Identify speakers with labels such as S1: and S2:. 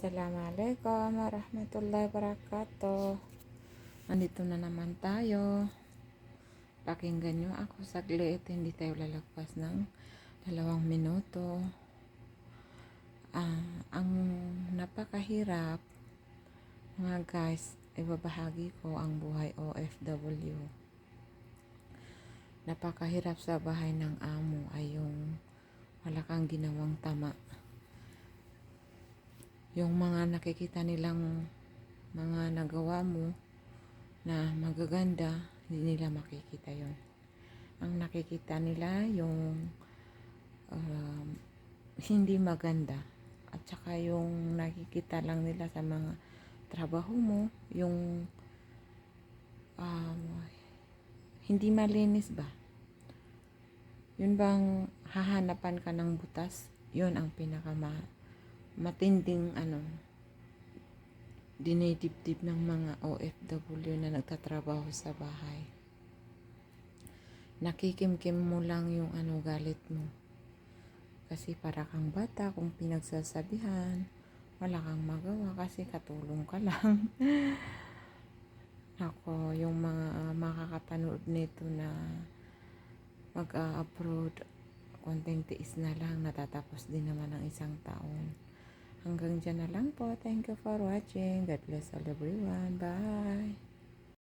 S1: Assalamualaikum warahmatullahi wabarakatuh. Andito na naman tayo. Pakinggan nyo ako saglit. Hindi tayo lalagpas ng dalawang minuto. Ah, ang napakahirap, mga guys, ibabahagi ko ang buhay OFW. Napakahirap sa bahay ng amo ay yung wala kang ginawang tama yung mga nakikita nilang mga nagawa mo na magaganda, hindi nila makikita yon. Ang nakikita nila yung um, hindi maganda at saka yung nakikita lang nila sa mga trabaho mo, yung um, hindi malinis ba? Yun bang hahanapan ka ng butas? Yun ang pinakama matinding ano dinidibdib ng mga OFW na nagtatrabaho sa bahay. Nakikimkim mo lang yung ano galit mo. Kasi para kang bata kung pinagsasabihan, wala kang magawa kasi katulong ka lang. Ako, yung mga makakapanood nito na mag-abroad, konting tiis na lang, natatapos din naman ang isang taon. Hanggang dyan na lang po. Thank you for watching. God bless all everyone. Bye.